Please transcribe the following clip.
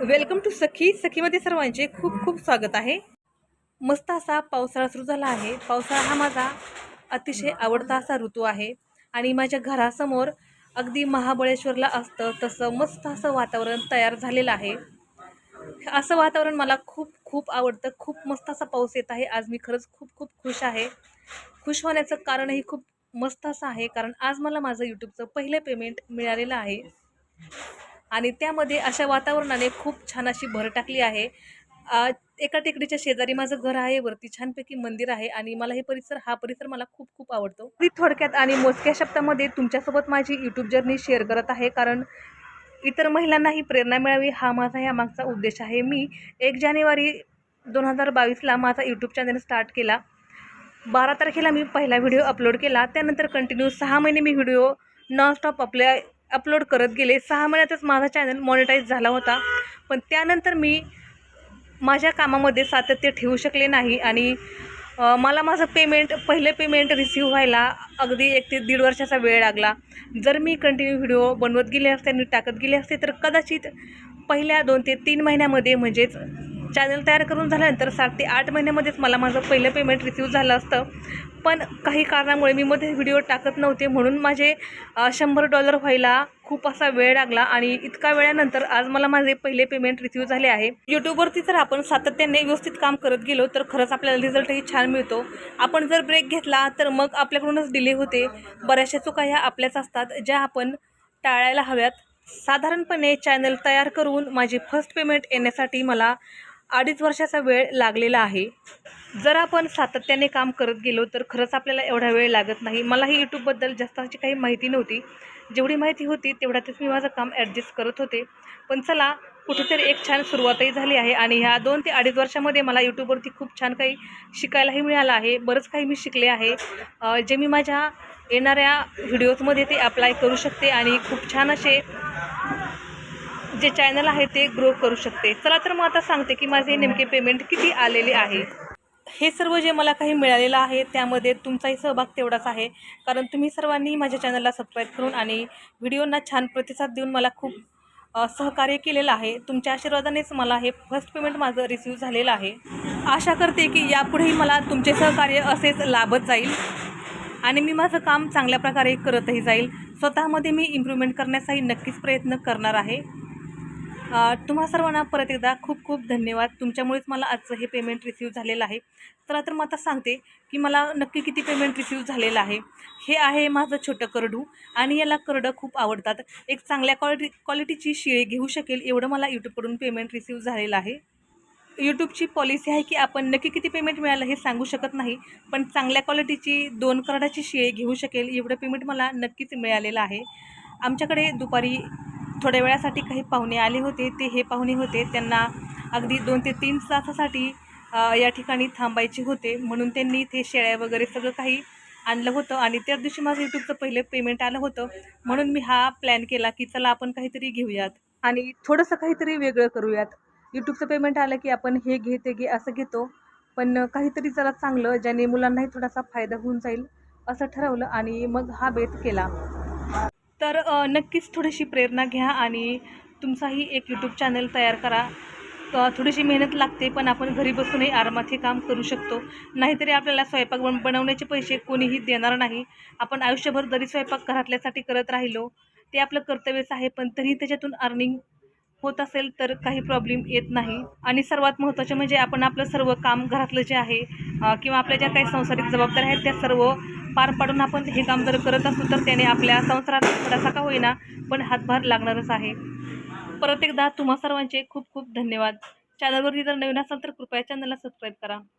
Welcome to सखी. सखीमध्ये सर्वांचे खूप खूप स्वागत आहे. मस्त असा पावसाळा सुरू झाला आहे. पावसाळा हा माझा अतिशय आवडता असा ऋतू आहे. आणि माझ्या घरासमोर अगदी महाबळेश्वरला असतं तसं मस्त असं वातावरण तयार झालेलं आहे. असं वातावरण मला खूप खूप आवडतं. खूप मस्त असा पाऊस येत आहे. आज मी खरंच खूप खूप खुश आहे. खुश होण्याचं कारणही खूप मस्त असं आहे. कारण आज मला माझं यूट्यूबचं पहिलं पेमेंट मिळालेलं आहे. आणि त्यामध्ये अशा वातावरणाने खूप छान अशी भर टाकली आहे. एका टेकडीच्या शेजारी माझं घर आहे वरती छानपैकी मंदिर आहे आणि मला हे परिसर हा परिसर मला खूप खूप आवडतो. मी थोडक्यात आणि मोजक्या शब्दामध्ये तुमच्यासोबत माझी यूट्यूब जर्नी शेअर करत आहे कारण इतर महिलांनाही प्रेरणा मिळावी हा माझा या मागचा उद्देश आहे. मी एक जानेवारी दोन हजार बावीसला माझा यूट्यूब चॅनल स्टार्ट केला. बारा तारखेला मी पहिला व्हिडिओ अपलोड केला. त्यानंतर कंटिन्यू सहा महिने मी व्हिडिओ नॉनस्टॉप आपल्या अपलोड करत गेले. सहा महिन्यातच माझा चॅनल मॉनिटाईज झाला होता. पण त्यानंतर मी माझ्या कामामध्ये सातत्य ठेवू शकले नाही आणि मला माझं पेमेंट पहिले पेमेंट रिसीव व्हायला अगदी एक ते दीड वर्षाचा वेळ लागला. जर मी कंटिन्यू व्हिडिओ बनवत गेले असते आणि टाकत गेले असते तर कदाचित पहिल्या दोन ते तीन महिन्यामध्ये म्हणजेच चॅनल तयार करून झाल्यानंतर सात ते आठ महिन्यामध्येच मला माझं पहिलं पेमेंट रिसीव झालं असतं. पण काही कारणामुळे मी मध्ये व्हिडिओ टाकत नव्हते म्हणून माझे शंभर डॉलर व्हायला खूप असा वेळ लागला आणि इतका वेळानंतर आज मला माझे पहिले पेमेंट रिसीव झाले आहे. यूट्यूबवरती जर आपण सातत्याने व्यवस्थित काम करत गेलो तर खरंच आपल्याला रिझल्टही छान मिळतो. आपण जर ब्रेक घेतला तर मग आपल्याकडूनच डिले होते. बऱ्याचशा चुका ह्या आपल्याच असतात ज्या आपण टाळायला हव्यात. साधारणपणे चॅनल तयार करून माझी फर्स्ट पेमेंट येण्यासाठी मला अडीच वर्षाचा वेळ लागलेला आहे. जर आपण सातत्याने काम करत गेलो तर खरंच आपल्याला एवढा वेळ लागत नाही. मलाही यूट्यूबबद्दल जास्त अशी काही माहिती नव्हती. जेवढी माहिती होती तेवढ्यातच मी माझं काम ॲडजस्ट करत होते. पण चला कुठेतरी एक छान सुरुवातही झाली आहे आणि ह्या दोन ते अडीच वर्षामध्ये मला यूट्यूबवरती खूप छान काही शिकायलाही मिळालं आहे. बरंच काही मी शिकले आहे. जे मी माझ्या येणाऱ्या व्हिडिओजमध्ये ते अप्लाय करू शकते आणि खूप छान असे जे चॅनल आहे ते ग्रो करू शकते. चला तर मग आता सांगते की माझे नेमके पेमेंट किती आलेले आहे. हे सर्व जे मला काही मिळालेलं आहे त्यामध्ये तुमचाही सहभाग तेवढाच आहे. कारण तुम्ही सर्वांनी माझ्या चॅनलला सबस्क्राईब करून आणि व्हिडिओंना छान प्रतिसाद देऊन मला खूप सहकार्य केलेलं आहे. तुमच्या आशीर्वादानेच मला हे फर्स्ट पेमेंट माझं रिसिव्ह झालेलं आहे. आशा करते की यापुढेही मला तुमचे सहकार्य असेच लाभत जाईल. आणि मी माझं काम चांगल्या प्रकारे करतही जाईल. स्वतःमध्ये मी इम्प्रूव्हमेंट करण्याचाही नक्कीच प्रयत्न करणार आहे. तुम्हा सर्वांना परत एकदा खूप खूप धन्यवाद. तुमच्यामुळेच मला आजचं हे पेमेंट रिसीव झालेलं आहे. चला तर मग आता सांगते की मला नक्की किती पेमेंट रिसीव झालेलं आहे. हे आहे माझं छोटं करडू आणि याला करडं खूप आवडतात. एक चांगल्या क्वालिटी क्वालिटीची शिळी घेऊ शकेल एवढं मला यूट्यूबकडून पेमेंट रिसीव झालेलं आहे. यूट्यूबची पॉलिसी आहे की आपण नक्की किती पेमेंट मिळालं हे सांगू शकत नाही पण चांगल्या क्वालिटीची दोन करडाची शिळे घेऊ शकेल एवढं पेमेंट मला नक्कीच मिळालेलं आहे. आमच्याकडे दुपारी थोड्या वेळासाठी काही पाहुणे आले होते ते हे पाहुणे होते. त्यांना अगदी दोन ते तीन तासासाठी या ठिकाणी थांबायचे होते. म्हणून त्यांनी ते शेळ्या वगैरे सगळं काही आणलं होतं आणि त्याच दिवशी माझं यूट्यूबचं पहिलं पेमेंट आलं होतं. म्हणून मी हा प्लॅन केला की चला आपण काहीतरी घेऊयात. आणि थोडंसं काहीतरी वेगळं करूयात. यूट्यूबचं पेमेंट आलं की आपण हे घे ते घे असं घेतो. पण काहीतरी जरा चांगलं ज्याने मुलांनाही थोडासा फायदा होऊन जाईल असं ठरवलं आणि मग हा बेत केला. तर नक्कीच थोडीशी प्रेरणा घ्या आणि तुमचाही एक यूट्यूब चॅनल तयार करा. थोडीशी मेहनत लागते पण आपण घरी बसूनही आरामात हे काम करू शकतो. नाहीतरी आपल्याला स्वयंपाक बन बनवण्याचे पैसे कोणीही देणार नाही. आपण आयुष्यभर जरी स्वयंपाक घरातल्यासाठी करत राहिलो ते आपलं कर्तव्यच आहे पण तरी त्याच्यातून अर्निंग होत असेल तर काही प्रॉब्लेम येत नाही. आणि सर्वात महत्त्वाचे म्हणजे आपण आपलं सर्व काम घरातलं जे आहे किंवा आपल्या ज्या काही संसारिक जबाबदाऱ्या आहेत त्या सर्व पार पाडून आपण हे काम जर करत असू तर त्याने आपल्या संसारात थोडासा का होईना पण हातभार लागणारच आहे. परत एकदा तुम्हा सर्वांचे खूप खूप धन्यवाद. चॅनलवरती जर नवीन असाल तर कृपया चॅनलला सबस्क्राईब करा.